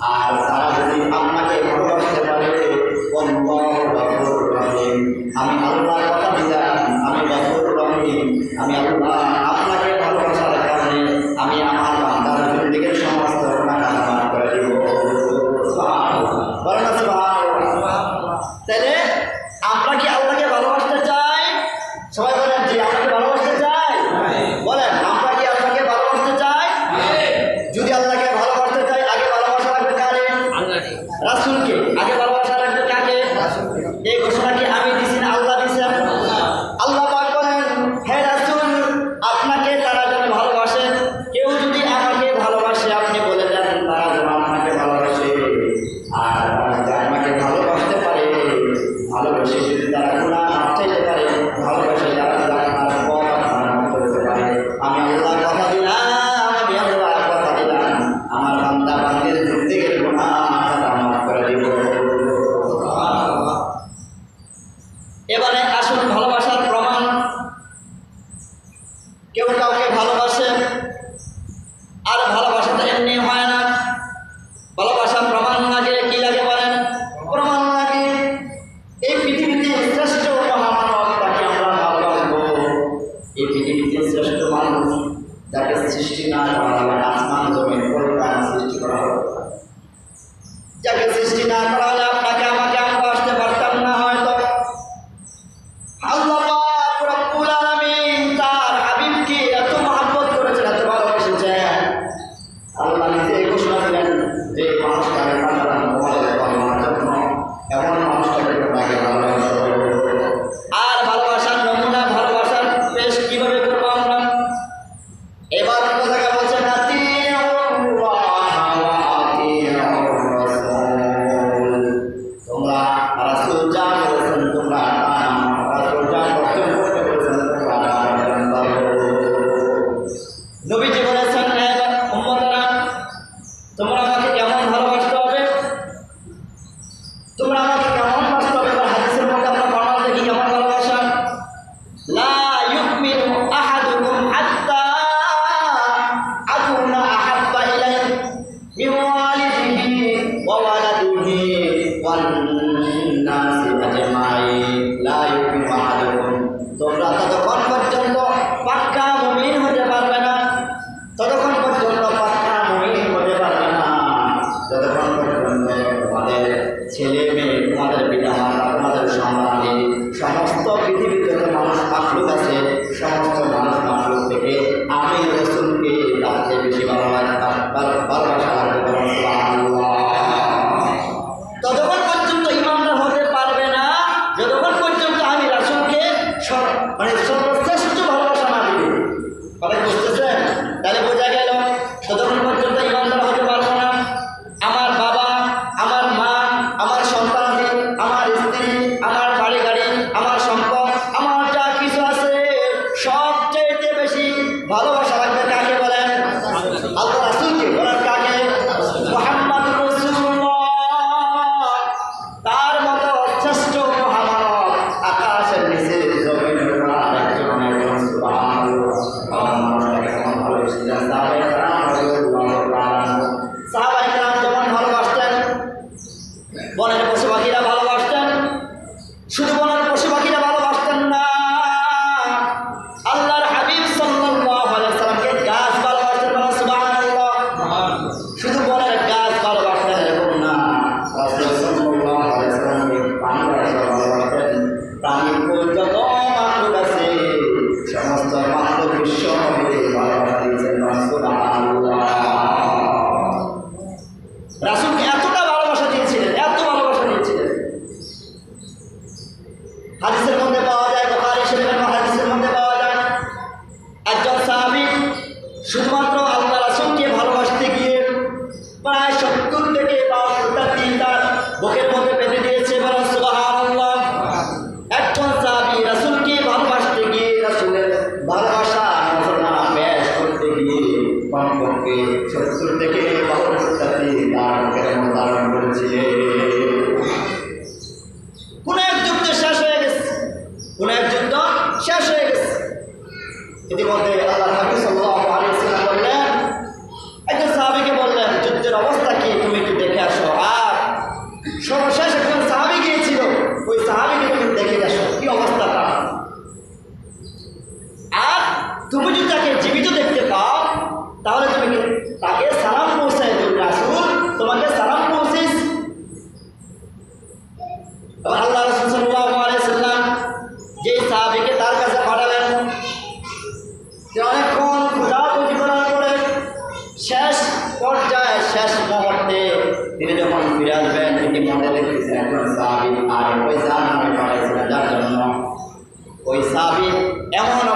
আর Bora, বামপক্ষে সত্তর থেকে বাহাত্তর সাথে তার কেন ধারণ করেছিলেন É uma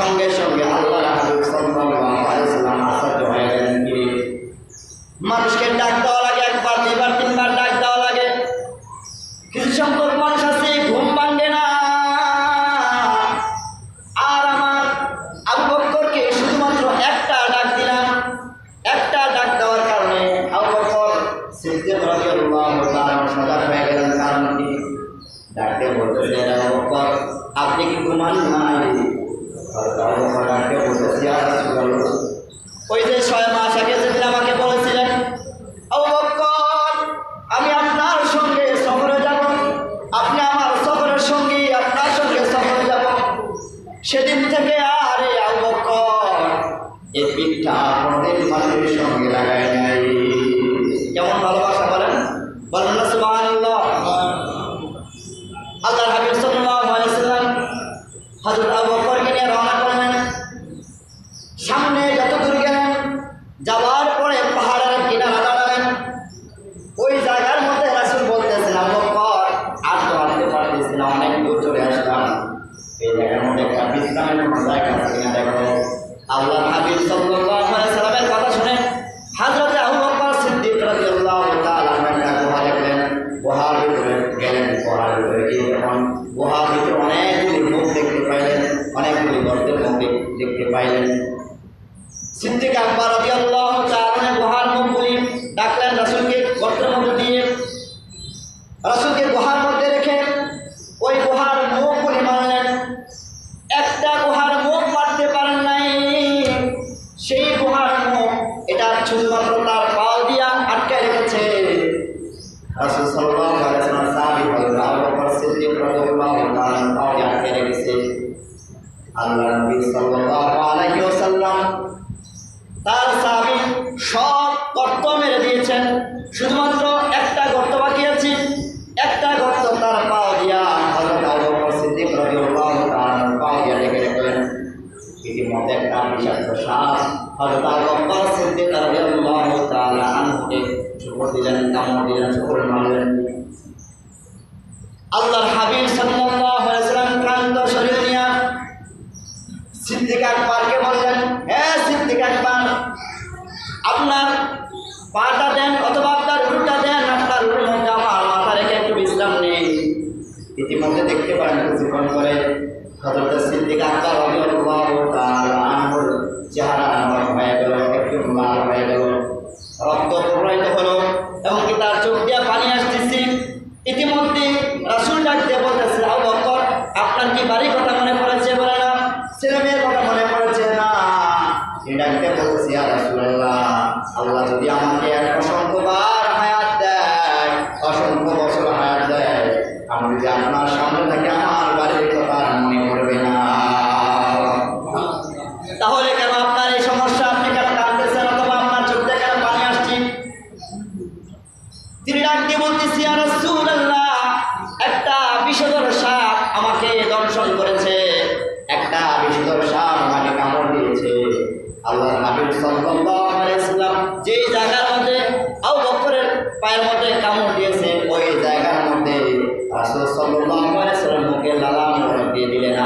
সঙ্গে সঙ্গে আল্লাহ হাবিব সাল্লাল্লাহু আলাইহি ওয়াসাল্লাম আল্লাহ হাবিব সাল্লাম হজরত আবু আচ্ছা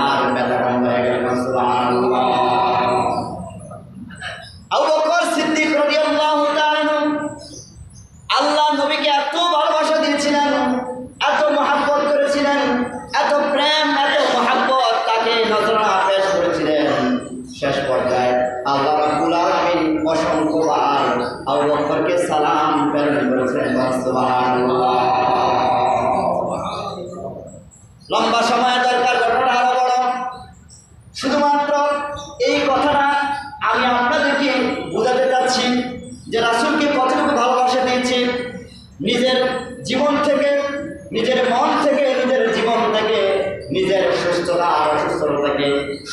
யார் ரொம்ப சுபான்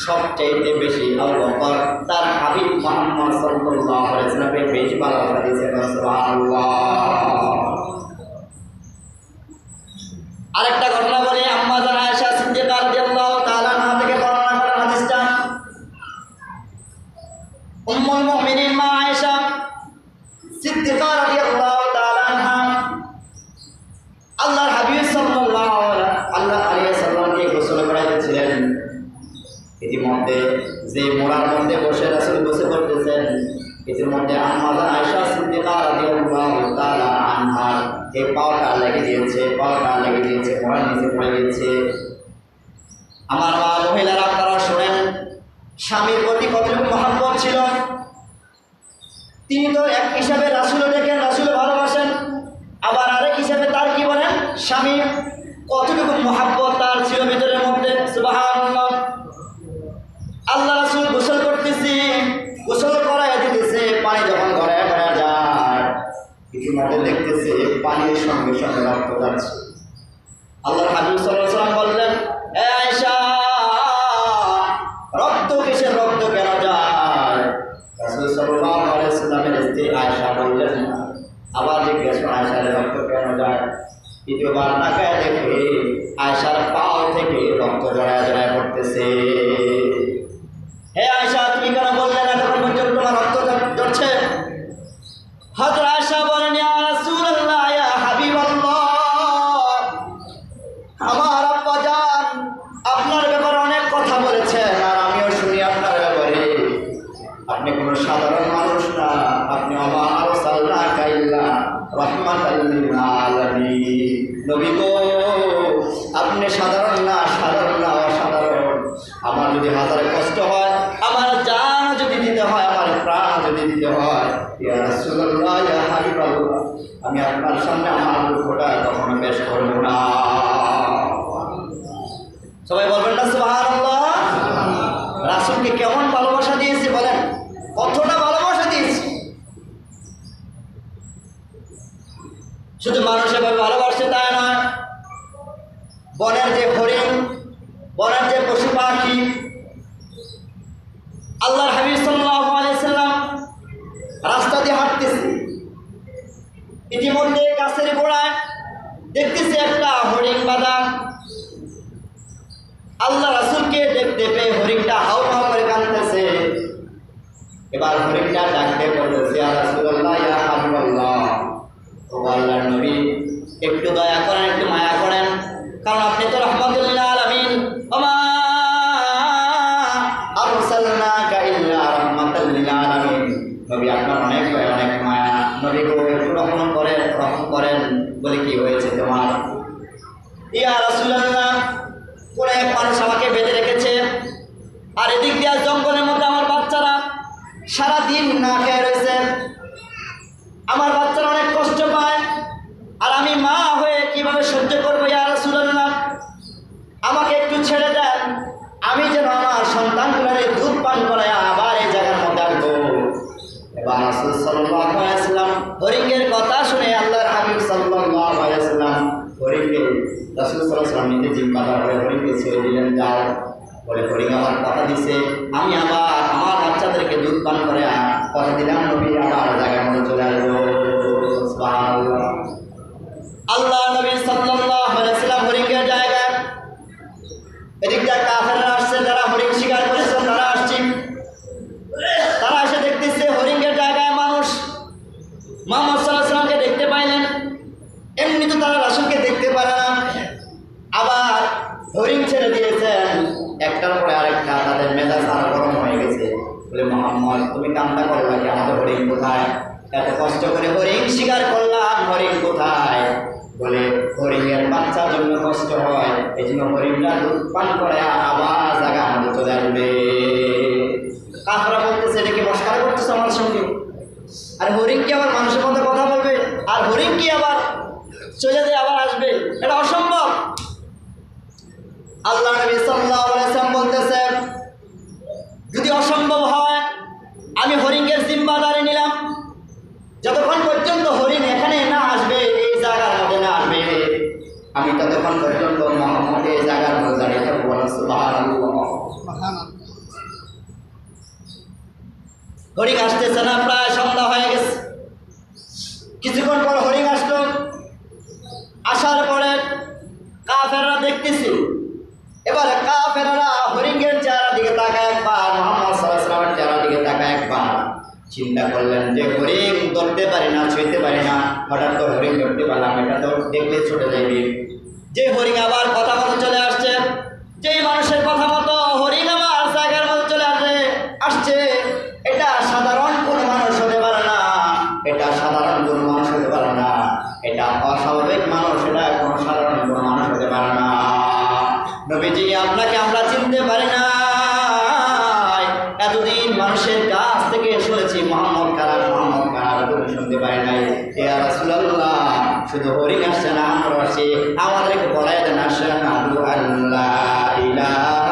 সবচেয়ে বেশি আল্লাহ তার হাবিব মোহাম্মদ সাল্লাল্লাহু আলাইহি ওয়াসাল্লামের বেশি ভালোবাসা সুবহানাল্লাহ। আরেকটা ঘটনা নিজে খাইয়েছে আমার মা মহিলারা আপনারা শোনেন, স্বামীর প্রতি কতটুকু মহাব্বত ছিল? তিনি তো এক হিসাবে রাসুলও দেখেন রাসুল ভালোবাসেন। আবার আরেক হিসাবে তার কি বলেন? স্বামী কতটুকু মহাব্বত তার ছিল ভিতরের মধ্যে? সুবাহ আল্লাহ রাসুল গোসল করতেছি, গোসল করাই দিতেছে, পানি যখন ঘরে ঘরে যায়, ইতিমধ্যে দেখতেছে পানির সঙ্গে সঙ্গে রক্ত যাচ্ছে। আল্লাহ হাবিব সাল্লাম বললেন রক্ত কিসের রক্ত কেনা যায়? ইসলামের স্ত্রী আয়সা বললেন, আবার জিজ্ঞেস আয়সারের রক্ত কেনা যায়? দ্বিতীয়বার কেন যদি দিতে হয়। আমি আপনার সামনে আমার দুঃখটা কখনো পেশ করব না। সবাই বলবেন না, সুবহানাল্লাহ? রাসূলকে কেমন ভালোবাসা দিয়েছে বলেন। কতটা ভালোবাসা দিয়েছে। শুধু মানুষ এভাবে ভালোবাসছে তা নয়, বনের যে হরিণ, বনের যে পশু পাখি, আল্লাহর হাবিব সাল্লাল্লাহু আলাইহি সাল্লাম রাস্তা দিয়ে হাঁটতেছে। ইতিমধ্যে গাছের গোড়ায় দেখতেছে একটা হরিণ বাঁধা আল্লাহ রাসূলকে দেখতে পেয়ে হরিণটা হাউ হাউ করে কাঁদতেছে। এবার হরিণটা ডাকতে বলতেছে রাসূলুল্লাহ, ইয়া হাবিবাল্লাহ, ও আল্লাহর নবী, একটু দয়া করেন, একটু মায়া করেন, কারণ রহম করেন বলে কি হয়েছে তোমার? ইয়া রসুল্লাহ কোন এক মানুষ আমাকে বেঁধে রেখেছে। আর এদিক দিয়ে জঙ্গলের মধ্যে আমার বাচ্চারা সারা দিন না খেয়ে রয়েছে আমার বাচ্চারা অনেক কষ্ট পায় আর আমি মা হয়ে কীভাবে সহ্য করব ইয়া রাসূলুল্লাহ আমাকে একটু ছেড়ে দেন আমি যেন আমার সন্তানগুলোর দুধ পান করায় আবার এই জায়গার মধ্যে আসব এবার রাসূল সাল্লাল্লাহু আলাইহি ওয়াসাল্লাম হরিণের কথা শুনে আল্লাহর হাবিব সাল্লাল্লাহু আলাইহি ওয়াসাল্লাম হরিণকে রাসূল সাল্লাল্লাহু আলাইহি ওয়াসাল্লাম নিজে জিম্মাদার হয়ে হরিণকে ছেড়ে দিলেন যাও বলে হরিণ আমার কথা দিছে, আমি আবার আমার বাচ্চাদেরকে দুধ পান করে কথা দিলাম নবী, আবার জায়গার মধ্যে চলে আসব। আল্লাহ নবী সাল্লাল্লাহু আলাইহি ওয়াসাল্লাম হরিণের জায়গায় এদিক দিয়ে কাফেররা আসছে যারা হরিণ শিকার করেছেন তারা আসছে তারা এসে দেখতেছে হরিণের জায়গায় মানুষ মোহাম্মদ সাল্লাহ সাল্লামকে দেখতে পাইলেন এমনি তো তারা রাসুলকে দেখতে পারে না আবার হরিণ ছেড়ে দিয়েছেন একটার পরে আরেকটা তাদের মেজাজ আরও গরম হয়ে গেছে বলে তুমি কামটা করলা কি আমাদের হরিণ কোথায়? এত কষ্ট করে হরিণ শিকার করলাম, হরিণ কোথায়? বলে হরিণের বাচ্চার জন্য কষ্ট হয়, এই জন্য হরিণরা দুধ পান করে আবার জায়গা আমাদের চলে আসবে। বলতেছে করতেছে আমার সঙ্গে? আর হরিণ কি আবার মানুষের মধ্যে কথা বলবে? আর হরিণ কি আবার চলে যায়, আবার আসবে? এটা অসম্ভব। আল্লাহ নবী বলতেছেন, যদি অসম্ভব হয় আমি হরিণের জিম্মাদারি নিলাম যতক্ষণ পর্যন্ত হরিণ এখানে না আসবে, এই জায়গার মধ্যে না আসবে। আমি ততক্ষণ পর্যন্ত মোহাম্মদ এই জায়গার মধ্যে দাঁড়িয়ে থাকব হরিণ আসতেছে না, প্রায় সন্ধ্যা হয়ে গেছে। কিছুক্ষণ পর হরিণ আসলো। আসার পরে কাফেররা দেখতেছি, এবারে কাফেররা হরিণের চেহারা দিকে তাকায় একবার, মোহাম্মদ সাল্লামের চেহারা দিকে তাকায় একবার। চিন্তা করলেন যে হরিণ ধরতে পারে না ছুঁতে পারে না, হঠাৎ করে হরিণ ধরতে পারলাম এটা তো দেখলে ছুটে যাইবে। যে হরিণ আবার কথা কথা চলে আসছে থেকে শুনেছি মোহাম্মদ কারা মোহাম্মদ কারা তুমি শুনতে পারি নাই। রাসুল্লাহ শুধু হরিণ আসছে না, আমরা আসছি আমাদেরকে বলাই দেন, আশহাদু আল্লাহ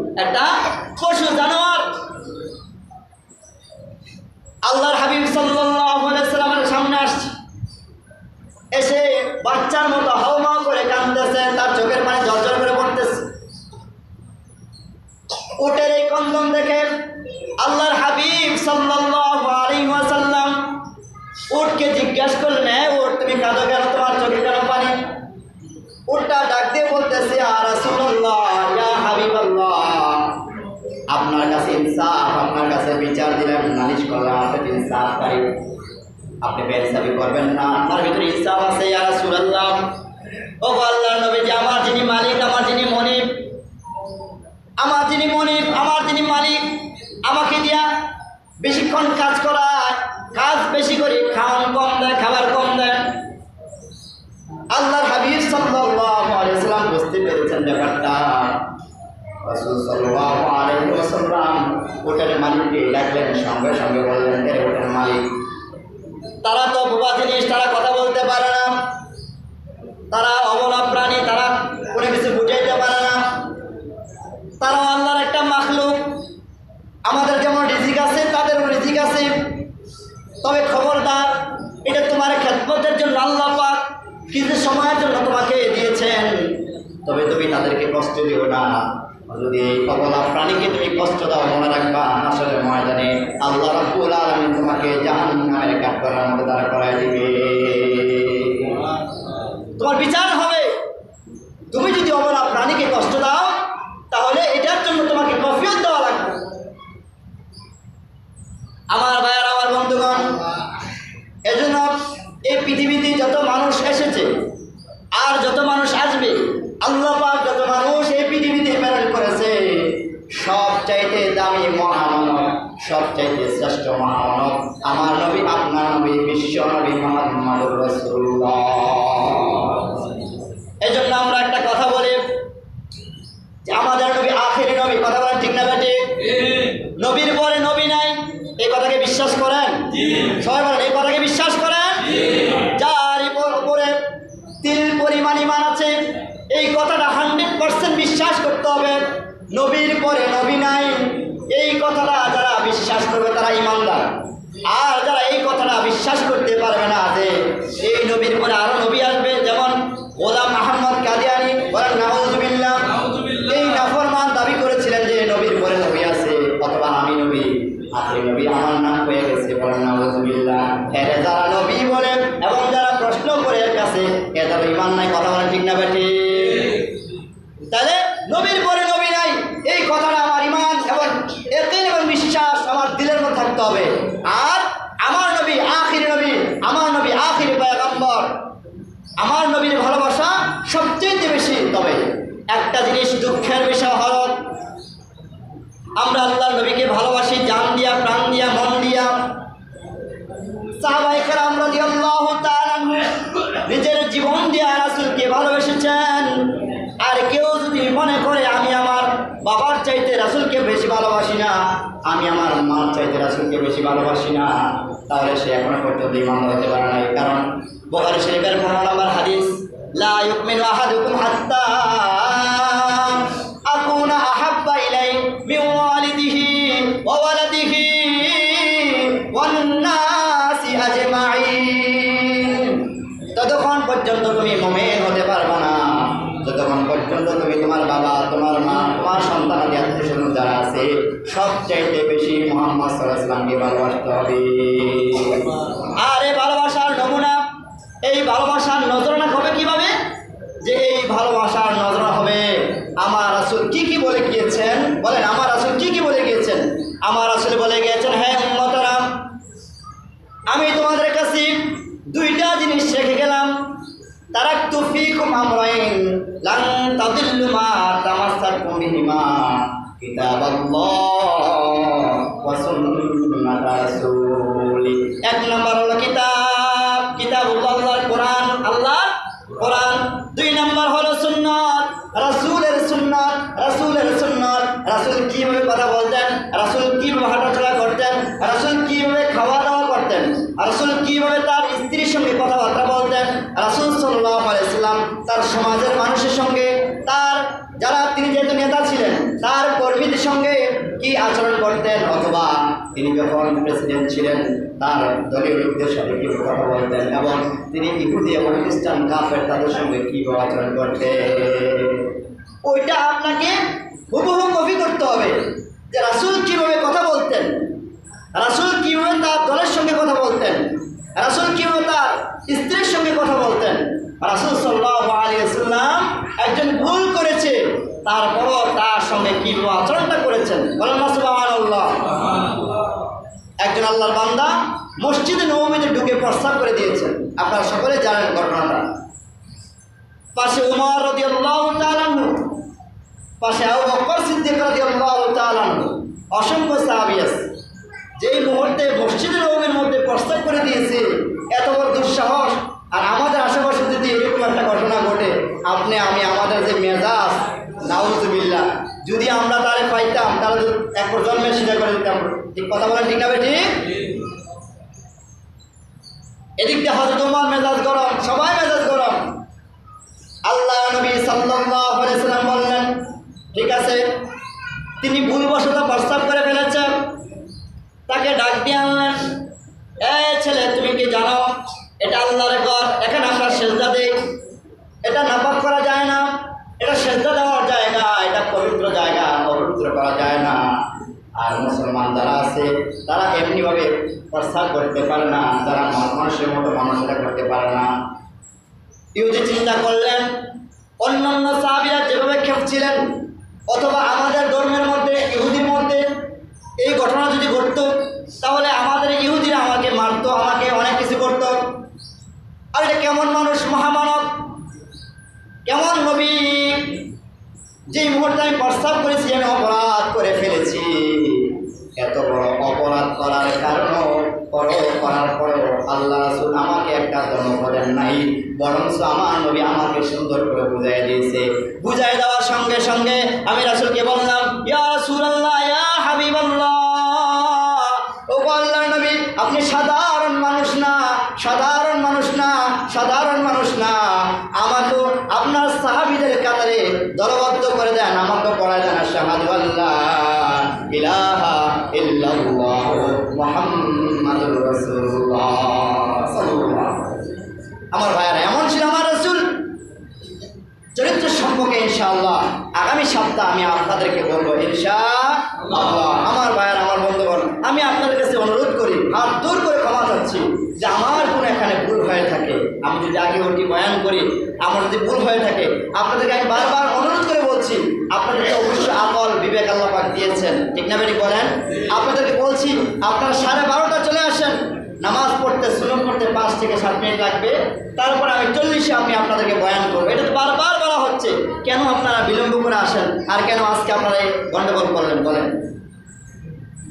একটা পশু জানোয়ার। আল্লাহর হাবিব সাল্লামের সামনে আসছে। এসে বাচ্চার মতো হাওমাও করে কাঁদতেছে তার চোখের পানি জর্জর করে পড়তেছে। উটের এই কন্দন দেখে আল্লাহর হাবিব ওয়াসাল্লাম উটকে জিজ্ঞাসা করলেন "হ্যাঁ, উট তুমি কাঁদো কেন? তোমার চোখে কেন পানি? উটটা ডাক দিয়ে বলতেছে আর রাসূলুল্লাহ। ইনসাফ আপনার কাছে বিচার দিলেন, নালিশ করলাম আপনি ইনসাফকারী আপনি বেইনসাফি করবেন না। আপনার ভিতরে ইনসাফ আছে, ইয়া রাসূলুল্লাহ। ও আল্লাহর নবী যে আমার যিনি মালিক, আমার যিনি মনিব, আমার যিনি মনিব, আমার যিনি মালিক, আমাকে দিয়া বেশিক্ষণ কাজ করায়, কাজ বেশি করি, খাওয়ান কম দেয়, খাবার কম দেয়। আল্লাহর হাবিব সাল্লাল্লাহু আলাইহি সাল্লাম বুঝতে পেরেছেন ব্যাপারটা। তারা তো বোবা জিনিস, তারা কথা বলতে পারে না। তারা অবলা প্রাণী, তারা কোনো কিছু বুঝাইতে পারে না। তারা আল্লাহর একটা মাখলুক। আমাদের যেমন রিজিক আছে, তাদেরও রিজিক আছে। তবে খবরদার, এটা তোমার খেদমতের জন্য আল্লাহ পাক কিছু সময়ের জন্য তোমাকে দিয়েছেন। তবে তুমি তাদেরকে কষ্ট দিও না। যদি এই কবলা প্রাণীকে তুমি কষ্ট দাও, মনে রাখবা আসলে ময়দানে আল্লাহ রাবুল আলমী তোমাকে জাহান নামের কাজ করার মধ্যে দাঁড় করাই দিবে। তোমার বিচার হবে। তুমি যদি অবলা প্রাণীকে কষ্ট দাও তাহলে এটার জন্য তোমাকে কফিয়ত দেওয়া লাগবে আমার ভাইয়ার আমার বন্ধুগণ এজন্য এই পৃথিবীতে যত মানুষ এসেছে আর যত মানুষ আসবে আল্লাহ পাক যত মানুষ এই পৃথিবীতে প্রেরণ করেছে সব চাইতে দামি মহামানব সব চাইতে শ্রেষ্ঠ মহামানব আমার নবী আপনার নবী বিশ্ব নবী মোহাম্মদ রসুল্লাহ এই জন্য আমরা একটা কথা বলি যে আমাদের নবী আখেরি নবী কথা বলেন ঠিক না বেটে? নবীর পরে নবী নাই এই কথাকে বিশ্বাস করেন? সবাই বলেন এই কথাকে বিশ্বাস করেন? যার উপর- তিল পরিমাণ ইমান আছে এই কথাটা হান্ড্রেড পার্সেন্ট বিশ্বাস করতে হবে। নবীর পরে নবী নাই এই কথাটা বিশ্বাস করবে তারা ইমানদার। আর যারা এই কথাটা বিশ্বাস করতে পারবে না যে এই নবীর পরে আরও নবী আসবে যেমন গোলাম আহমদ কাদিয়ানি বলেন নাউজুবিল্লাহ এই নাফরমান দাবি করেছিলেন যে নবীর পরে নবী আছে অথবা আমি নবী আখরি নবী আমার নাম হয়ে গেছে বলেন নাউজুবিল্লাহ এরা যারা নবী বলে এবং যারা প্রশ্ন করে এর কাছে এ তার ইমান নাই কথা বলেন ঠিক না বেটি তাহলে নবীর পরে নবী নাই এই কথাটা আমার ইমান এবং একিন এবং বিশ্বাস আমার দিলের মধ্যে থাকতে হবে আর আমার নবী আখির নবী আমার নবী আখির পয়গম্বর আমার নবীর ভালোবাসা সবচেয়ে বেশি তবে একটা জিনিস দুঃখের বিষয় হল আমরা আল্লাহ নবীকে ভালোবাসি জান দিয়া প্রাণ দিয়া মন দিয়া সাহাবাইকার আমরা নিজের জীবন দিয়া রাসুলকে ভালোবেসেছেন আর কেউ যদি মনে করে আমি আমার বাবার চাইতে রাসুলকে বেশি ভালোবাসি না আমি আমার মার চাইতে রাসুলকে বেশি ভালোবাসি না, তাহলে সে এখনও পর্যন্ত ইমান হতে পারে নাই। কারণ বহারি শরীফের পনেরো নম্বর হাদিস, লা ইউমিনু আহাদুকুম হাত্তা ইসলামকে ভালোবাসতে হবে। আর এই ভালোবাসার নমুনা, এই ভালোবাসার নজরানা হবে কীভাবে? যে এই ভালোবাসার নজরা হবে। আমার আসল কি কি বলে গিয়েছেন? বলেন, আমার আসল কি কি বলে গিয়েছেন? আমার আসলে বলে গিয়েছেন হ্যাঁ উম্মতারাম, আমি তোমাদের কাছে দুইটা জিনিস রেখে গেলাম। তারাক্তু ফীকুম আমরাইন, লান তাদিল্লু মা এক নম্বর হলো কিতাব কিতাবুল্লাহ আল্লাহর কোরআন আল্লাহ কোরআন দুই নম্বর হলো সুন্নাত রাসূলের সুন্নাত রাসূলের সুন্নাত রাসূল কীভাবে কথা বলতেন রাসূল কীভাবে হাঁটাচলা করতেন রাসূল কীভাবে খাওয়া দাওয়া করতেন রাসূল কীভাবে তার স্ত্রীর সঙ্গে কথাবার্তা বলতেন রাসূল সাল্লাল্লাহু আলাইহি সাল্লাম তার সমাজের মানুষের সঙ্গে তার যারা তিনি যেহেতু নেতা ছিলেন তার কর্মীদের সঙ্গে কি আচরণ করতেন অথবা তিনি তিনি যখন প্রেসিডেন্ট ছিলেন তার দলীয় লোকদের সাথে কি কথা বলতেন এবং তিনি ইহুদি এবং খ্রিস্টান কাফের তাদের সঙ্গে কি আচরণ করতেন। ওইটা আপনাকে হুবহু কপি করতে হবে যে রাসুল কীভাবে কথা বলতেন, রাসুল কীভাবে তার দলের সঙ্গে কথা বলতেন, রাসুল কীভাবে তার স্ত্রীর সঙ্গে কথা বলতেন। রাসুল সাল্লাহ আলিয়াল্লাম একজন ভুল করেছে, তারপরও তার সঙ্গে কীভাবে আচরণটা করেছেন? বলেন আল্লাহ একজন আল্লাহর বান্দা মসজিদে নবমীতে ঢুকে প্রস্তাব করে দিয়েছেন আপনারা সকলে জানেন ঘটনাটা। পাশে উমর তালান্নু পাশে আবু বকর সিদ্দিক রদি আল্লাহ তালান্নু অসংখ্য সাহাবি আছে। যেই মুহূর্তে মসজিদে নবমীর মধ্যে প্রস্তাব করে দিয়েছে, এত বড় দুঃসাহস, আর আমাদের আশেপাশে যদি এরকম একটা ঘটনা ঘটে, আপনি, আমি, আমাদের যে মেজাজ, নাউজুবিল্লাহ যদি আমরা তারে পাইতাম, তাহলে এক প্রজন্মের স্বীকার করে দিতাম ঠিক কথা বলেন ঠিক না বেটি এদিক দিয়ে হজরত উমার মেজাজ গরম, সবাই মেজাজ গরম। আল্লাহ নবী সাল্লাম বললেন, ঠিক আছে, তিনি ভুলবশত প্রস্তাব করে ফেলেছেন। তাকে ডাক দিয়ে আনলেন, এ ছেলে, তুমি কি জানো, এটা আল্লাহর ঘর এখানে আমরা সেজদা দেই এটা নাপাক করা যায় না এটা সেজদা দেওয়ার জায়গা এটা পবিত্র জায়গা অপবিত্র করা যায় না আর মুসলমান যারা আছে তারা এমনিভাবে প্রস্তাব করতে পারে না, তারা মানুষের মতো মানুষেরা করতে পারে না। ইহুদি চিন্তা করলেন, অন্যান্য সাহাবিরা যেভাবে খেপছিলেন অথবা আমাদের ধর্মের মধ্যে, ইহুদির মধ্যে এই ঘটনা যদি ঘটতো, তাহলে আমাদের ইহুদিরা আমাকে মারতো, আমাকে অনেক কিছু করতো। আর এটা কেমন মানুষ, মহামানব? কেমন নবী? যেই মুহূর্তে আমি প্রস্তাব করেছি, আমি অপরাধ করে ফেলেছি। এত বড় অপরাধ করার কারণ পরও করার পরেও আল্লাহ রাসুল আমাকে একটা ধর্ম দেন নাই বরং আমার নবী আমাকে সুন্দর করে বুঝাই দিয়েছে। বুঝাই দেওয়ার সঙ্গে সঙ্গে আমি রাসুলকে বললাম, ইয়া ও আল্লাহ নবী, আপনি সাধারণ মানুষ না, সাধারণ মানুষ না, সাধারণ মানুষ না। আমাকে আপনার সাহাবিদের কাতারে দলবদ্ধ করে দেন, আমাকে পড়ায় দেন শাহাদু আল্লাহ আমার ভাইয়ারা, এমন ছিল আমার রাসূল। চরিত্র সম্পর্কে ইনশাআল্লাহ আগামী সপ্তাহ আমি আপনাদেরকে বলব ইনশা আমার ভাইয়ার, আমার বন্ধুগণ, আমি আপনাদের কাছে অনুরোধ করি আর দূর করে ক্ষমা চাচ্ছি যে আমার কোনো এখানে ভুল হয়ে থাকে। আমি যদি আগে ওটি বয়ান করি, আমার যদি ভুল হয়ে থাকে, আপনাদেরকে আমি বারবার অনুরোধ করে বলছি, আপনাদেরকে অবশ্যই আকল বিবেক আল্লাহ পাক দিয়েছেন। ঠিক না বেটি বলেন? আপনাদেরকে বলছি, আপনারা সাড়ে বারোটা চলে আসেন। নামাজ পড়তে সুলম করতে পাঁচ থেকে সাত মিনিট লাগবে। তারপর আমি চল্লিশে আমি আপনাদেরকে বয়ান করব। এটা তো বারবার বলা হচ্ছে। কেন আপনারা বিলম্ব করে আসেন? আর কেন আজকে আপনারা গণ্ডগোল করলেন বলেন?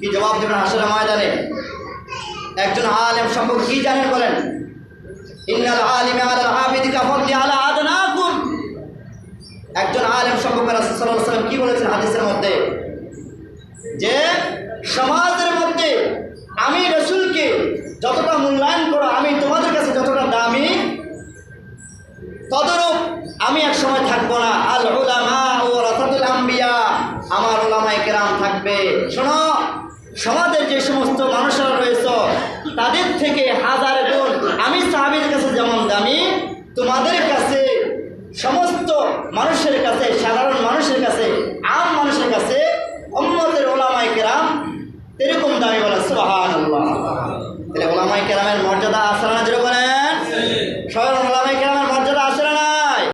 কি জবাব দেবেন হাসের ময়দানে? একজন আলেম সম্পর্কে কি জানেন বলেন? ইন্নাল আলিমে আলাল আবিদি কাফরলি আলা একজন আলেম সম্পর্কে রাসূল সাল্লাল্লাহু আলাইহি কি বলেছেন হাদিসের মধ্যে? যে সমাজের মধ্যে আমি রসুলকে যতটা মূল্যায়ন করো, আমি তোমাদের কাছে যতটা দামি, তদরূপ আমি এক সময় থাকব না। আল উলামা ও রাসাতুল আম্বিয়া, আমার ওলামাই কেরাম থাকবে। শোনো, সমাজের যে সমস্ত মানুষরা রয়েছে, তাদের থেকে হাজার গুণ আমি সাহাবিদের কাছে যেমন দামি, তোমাদের মানুষের কাছে সাধারণ মানুষের কাছে আম মানুষের কাছে অম্মতের ওলামাই কেরাম এরকম দামি বলে সুবাহ তাহলে ওলামাই কেরামের মর্যাদা আসার যেরকম